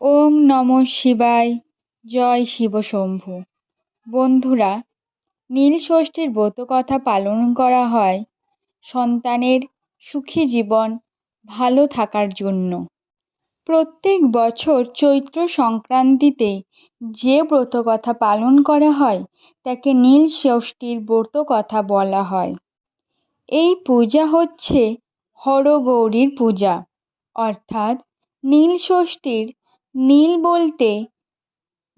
ওং নম শিবায়। জয় শিবশম্ভু বন্ধুরা, নীল ষষ্ঠীর ব্রতকথা পালন করা হয় সন্তানের সুখী জীবন ভালো থাকার জন্য। প্রত্যেক বছর চৈত্র সংক্রান্তিতে যে ব্রতকথা পালন করা হয়, তাকে নীল ষষ্ঠীর ব্রতকথা বলা হয়। এই পূজা হচ্ছে হরগৌরীর পূজা, অর্থাৎ নীল ষষ্ঠীর নীল বলতে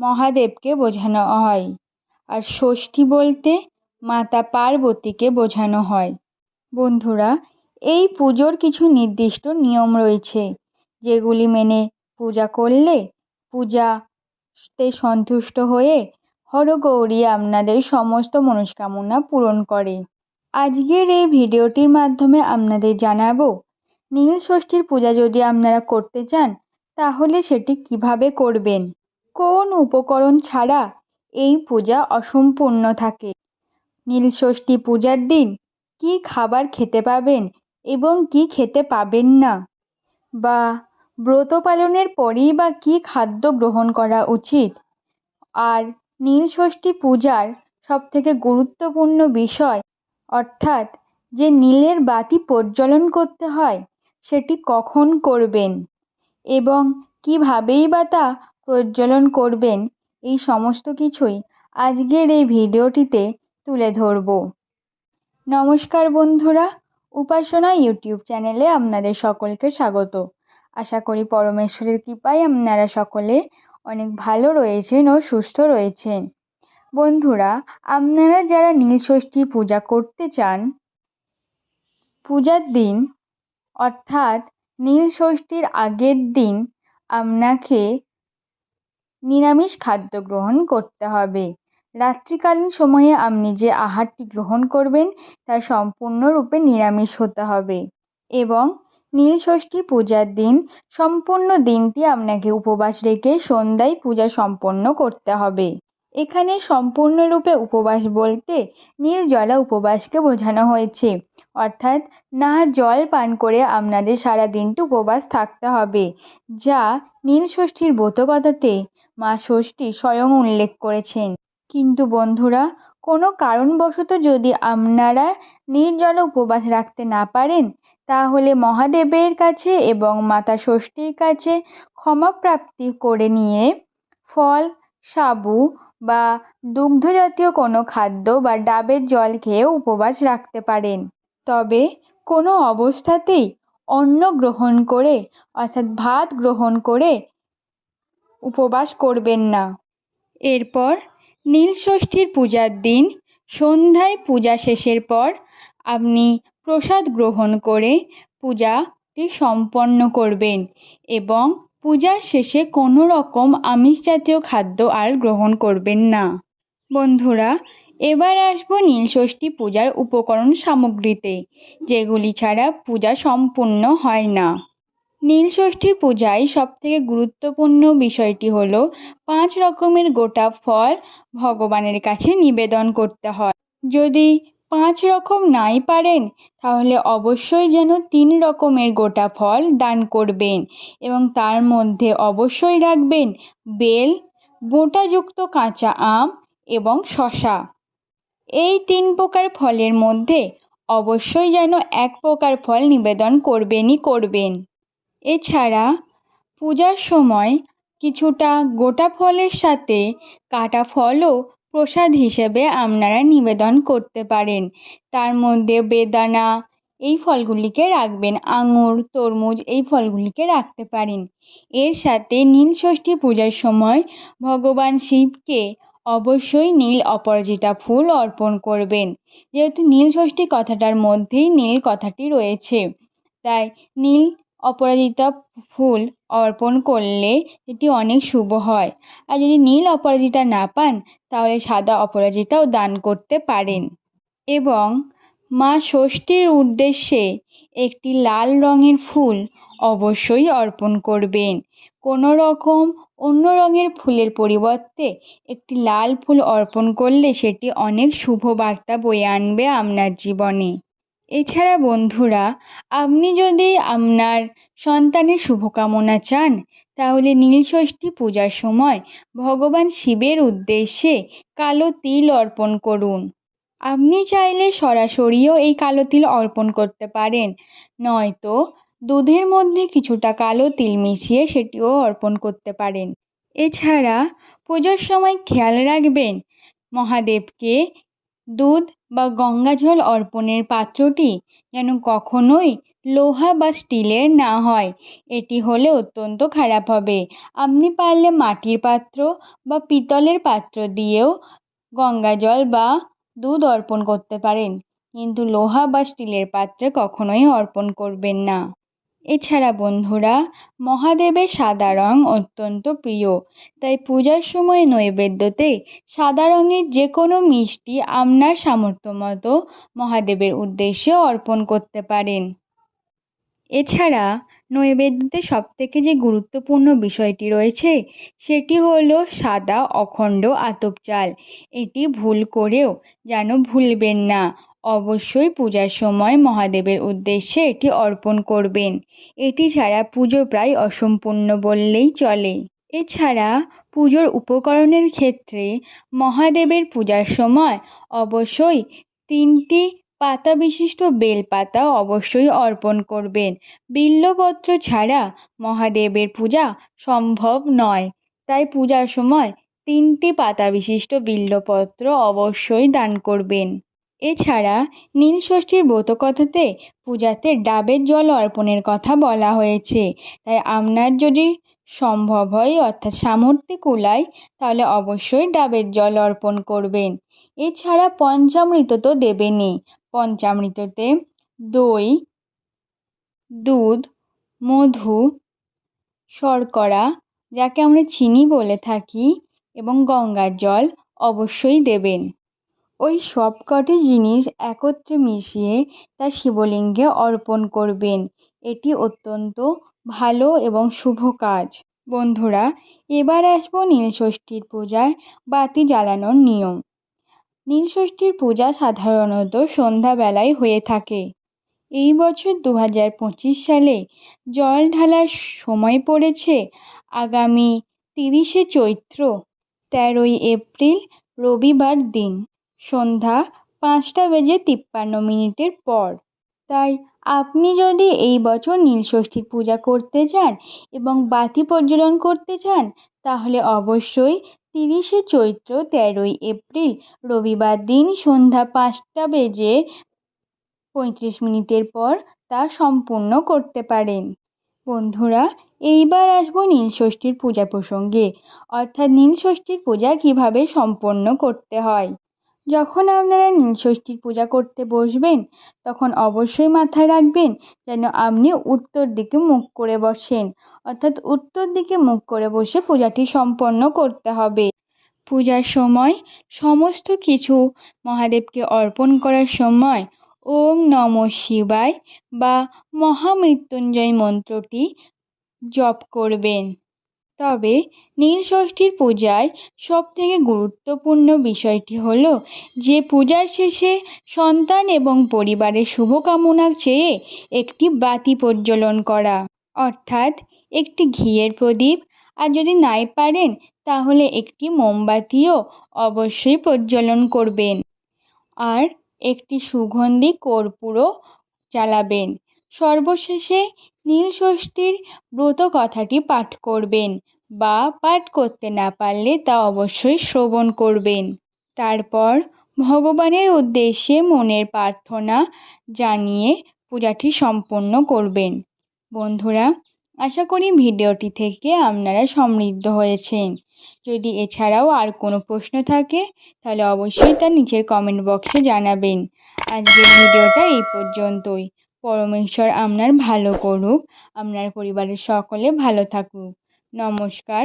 মহাদেবকে বোঝানো হয় আর ষষ্ঠী বলতে মাতা পার্বতীকে বোঝানো হয়। বন্ধুরা, এই পুজোর কিছু নির্দিষ্ট নিয়ম রয়েছে, যেগুলি মেনে পূজা করলে পূজাতে সন্তুষ্ট হয়ে হরগৌরী আপনাদের সমস্ত মনস্কামনা পূরণ করে। আজকের এই ভিডিওটির মাধ্যমে আপনাদের জানাব, নীল ষষ্ঠীর পূজা যদি আপনারা করতে চান তাহলে সেটি কীভাবে করবেন? কোন উপকরণ ছাড়া এই পূজা অসম্পূর্ণ থাকে? নীলষষ্ঠী পূজার দিন কি খাবার খেতে পাবেন এবং কি খেতে পাবেন না? বা ব্রত পালনের পরেই বা কী খাদ্য গ্রহণ করা উচিত? আর নীলষষ্ঠী পূজার সবথেকে গুরুত্বপূর্ণ বিষয়, অর্থাৎ যে নীলের বাতি প্রজ্বলন করতে হয়, সেটি কখন করবেন? এবং কীভাবেই বা তা প্রজ্বলন করবেন, এই সমস্ত কিছুই আজকের এই ভিডিওটিতে তুলে ধরব। নমস্কার বন্ধুরা, উপাসনা ইউটিউব চ্যানেলে আপনাদের সকলকে স্বাগত। আশা করি পরমেশ্বরের কৃপায় আপনারা সকলে অনেক ভালো রয়েছেন ও সুস্থ রয়েছেন। বন্ধুরা, আপনারা যারা নীলষষ্ঠী পূজা করতে চান, পূজার দিন অর্থাৎ নীলষষ্ঠীর আগের দিন আপনাকে নিরামিষ খাদ্য গ্রহণ করতে হবে। রাত্রিকালীন সময়ে আপনি যে আহারটি গ্রহণ করবেন, তা সম্পূর্ণরূপে নিরামিষ হতে হবে এবং নীলষষ্ঠী পূজার দিন, সম্পূর্ণ দিনটি আপনাকে উপবাস রেখে সন্ধ্যায় পূজা সম্পন্ন করতে হবে। এখানে সম্পূর্ণরূপে উপবাস বলতে নির্জলা উপবাসকে বোঝানো হয়েছে। অর্থাৎ না জল পান করে আপনাদের সারা দিনটি উপবাস থাকতে হবে, যা নীলষষ্ঠীর ব্রতকথাতে মা ষষ্ঠী স্বয়ং উল্লেখ করেছেন। কিন্তু বন্ধুরা, কোনো কারণবশত যদি আপনারা নির্জল উপবাস রাখতে না পারেন, তাহলে মহাদেবের কাছে এবং মাতা ষষ্ঠীর কাছে ক্ষমা প্রাপ্তি করে নিয়ে ফল, সাবু বা দুগ্ধ জাতীয় কোনো খাদ্য বা ডাবের জল খেয়ে উপবাস রাখতে পারেন। তবে কোনো অবস্থাতেই অন্ন গ্রহণ করে, অর্থাৎ ভাত গ্রহণ করে উপবাস করবেন না। এরপর নীলষষ্ঠীর পূজার দিন, সন্ধ্যায় পূজা শেষের পর আপনি প্রসাদ গ্রহণ করে পূজাটি সম্পন্ন করবেন এবং পূজার শেষে কোনো রকম আমিষ জাতীয় খাদ্য আর গ্রহণ করবেন না। বন্ধুরা, এবার আসব নীলষষ্ঠী পূজার উপকরণ সামগ্রীতে, যেগুলি ছাড়া পূজা সম্পূর্ণ হয় না। নীলষষ্ঠীর পূজায় সবথেকে গুরুত্বপূর্ণ বিষয়টি হল, পাঁচ রকমের গোটা ফল ভগবানের কাছে নিবেদন করতে হয়। যদি পাঁচ রকম নাই পারেন, তাহলে অবশ্যই যেন তিন রকমের গোটা ফল দান করবেন এবং তার মধ্যে অবশ্যই রাখবেন বেল, বোঁটাযুক্ত কাঁচা আম এবং শশা এই তিন প্রকার ফলের মধ্যে অবশ্যই যেন এক প্রকার ফল নিবেদন করবেনই করবেন। এছাড়া পূজার সময় কিছুটা গোটা ফলের সাথে কাটা ফলও প্রসাদ হিসেবে আপনারা নিবেদন করতে পারেন। তার মধ্যে বেদানা, এই ফলগুলিকে রাখবেন। আঙুর, তরমুজ, এই ফলগুলিকে রাখতে পারেন। এর সাথে নীলষষ্ঠী পূজার সময় ভগবান শিবকে অবশ্যই নীল অপরাজিতা ফুল অর্পণ করবেন। যেহেতু নীলষষ্ঠী কথাটার মধ্যেই নীল কথাটি রয়েছে, তাই নীল অপরাজিতা ফুল অর্পণ করলে এটি অনেক শুভ হয়। আর যদি নীল অপরাজিতা না পান, তাহলে সাদা অপরাজিতাও দান করতে পারেন। এবং মা ষষ্ঠীর উদ্দেশ্যে একটি লাল রঙের ফুল অবশ্যই অর্পণ করবেন। কোনো রকম অন্য রঙের ফুলের পরিবর্তে একটি লাল ফুল অর্পণ করলে সেটি অনেক শুভ বার্তা বয়ে আনবে আপনার জীবনে। এছাড়া বন্ধুরা, আপনি যদি আপনার সন্তানের শুভকামনা চান, তাহলে নীলষষ্ঠী পূজার সময় ভগবান শিবের উদ্দেশ্যে কালো তিল অর্পণ করুন। আপনি চাইলে সরাসরিও এই কালো তিল অর্পণ করতে পারেন। নয়তো দুধের মধ্যে কিছুটা কালো তিল মিশিয়ে সেটিও অর্পণ করতে পারেন। এছাড়া পুজোর সময় খেয়াল রাখবেন, মহাদেবকে দুধ বা গঙ্গা জল অর্পণের পাত্রটি যেন কখনোই লোহা বা স্টিলের না হয়। এটি হলে অত্যন্ত খারাপ হবে। আপনি পারলে মাটির পাত্র বা পিতলের পাত্র দিয়েও গঙ্গা জল বা দুধ অর্পণ করতে পারেন। কিন্তু লোহা বা স্টিলের পাত্রে কখনোই অর্পণ করবেন না। এছাড়া বন্ধুরা, মহাদেবের সাদা রং অত্যন্ত প্রিয়। তাই পূজার সময় নৈবেদ্যতে সাদা রঙের যে কোনো মিষ্টি আপনার সামর্থ্য মতো মহাদেবের উদ্দেশ্যে অর্পণ করতে পারেন। এছাড়া নৈবেদ্যতে সবথেকে যে গুরুত্বপূর্ণ বিষয়টি রয়েছে, সেটি হলো সাদা অখণ্ড আতপ চাল এটি ভুল করেও যেন ভুলবেন না। অবশ্যই পূজার সময় মহাদেবের উদ্দেশ্যে এটি অর্পণ করবেন। এটি ছাড়া পুজো প্রায় অসম্পূর্ণ বললেই চলে। এছাড়া পুজোর উপকরণের ক্ষেত্রে মহাদেবের পূজার সময় অবশ্যই তিনটি পাতা বিশিষ্ট বেলপাতা অবশ্যই অর্পণ করবেন। বিল্বপত্র ছাড়া মহাদেবের পূজা সম্ভব নয়। তাই পূজার সময় তিনটি পাতা বিশিষ্ট বিল্বপত্র অবশ্যই দান করবেন। এছাড়া নীলষষ্ঠীর ব্রতকথাতে পূজাতে ডাবের জল অর্পণের কথা বলা হয়েছে। তাই আপনার যদি সম্ভব হয়, অর্থাৎ সামর্থ্যে কুলায়, তাহলে অবশ্যই ডাবের জল অর্পণ করবেন। এছাড়া পঞ্চামৃত তো দেবেনই। পঞ্চামৃততে দই, দুধ, মধু, শর্করা, যাকে আমরা চিনি বলে থাকি, এবং গঙ্গার জল অবশ্যই দেবেন। ওই সবকটি জিনিস একত্রে মিশিয়ে তা শিবলিঙ্গে অর্পণ করবেন। এটি অত্যন্ত ভালো এবং শুভ কাজ। বন্ধুরা, এবার আসব নীলষষ্ঠীর পূজায় বাতি জ্বালানোর নিয়ম। নীলষষ্ঠীর পূজা সাধারণত সন্ধ্যাবেলায় হয়ে থাকে। এই বছর দু হাজার পঁচিশ সালে জল ঢালার সময় পড়েছে। আগামী তিরিশে চৈত্র, তেরোই এপ্রিল, রবিবার দিন। সন্ধ্যা পাঁচটা বেজে তিপ্পান্ন মিনিটের পর। তাই আপনি যদি এই বছর নীলষষ্ঠীর পূজা করতে চান এবং বাতি প্রজ্বলন করতে চান, তাহলে অবশ্যই তিরিশে চৈত্র তেরোই এপ্রিল রবিবার দিন সন্ধ্যা পাঁচটা বেজে পঁয়ত্রিশ মিনিটের পর তা সম্পূর্ণ করতে পারেন। বন্ধুরা, এইবার আসব নীলষষ্ঠীর পূজা প্রসঙ্গে। অর্থাৎ নীলষষ্ঠীর পূজা কীভাবে সম্পন্ন করতে হয়? যখন আপনারা নীলষষ্ঠীর পূজা করতে বসবেন, তখন অবশ্যই মাথায় রাখবেন যেন আপনি উত্তর দিকে মুখ করে বসেন। অর্থাৎ উত্তর দিকে মুখ করে বসে পূজাটি সম্পন্ন করতে হবে। পূজার সময় সমস্ত কিছু মহাদেবকে অর্পণ করার সময় ওম নম শিবায় বা মহামৃত্যুঞ্জয় মন্ত্রটি জপ করবেন। তবে নীলষষ্ঠীর পূজায় সবথেকে গুরুত্বপূর্ণ বিষয়টি হল যে পূজার শেষে সন্তান এবং পরিবারের শুভকামনা চেয়ে একটি বাতি প্রজ্বলন করা, অর্থাৎ একটি ঘিয়ের প্রদীপ। আর যদি নাই পারেন, তাহলে একটি মোমবাতিও অবশ্যই প্রজ্বলন করবেন। আর একটি সুগন্ধি কর্পূরও জ্বালাবেন। সর্বশেষে নীলষষ্ঠীর ব্রত কথাটি পাঠ করবেন বা পাঠ করতে না পারলে তা অবশ্যই শ্রবণ করবেন। তারপর ভগবানের উদ্দেশ্যে মনের প্রার্থনা জানিয়ে পূজাটি সম্পন্ন করবেন। বন্ধুরা, আশা করি ভিডিওটি থেকে আপনারা সমৃদ্ধ হয়েছেন। যদি এছাড়াও আর কোনো প্রশ্ন থাকে, তাহলে অবশ্যই তা নিচের কমেন্ট বক্সে জানাবেন। আজকের ভিডিওটা এই পর্যন্তই। পরমেশ্বর আপনার ভালো করুক আপনার পরিবারের সকলে ভালো থাকুক। নমস্কার।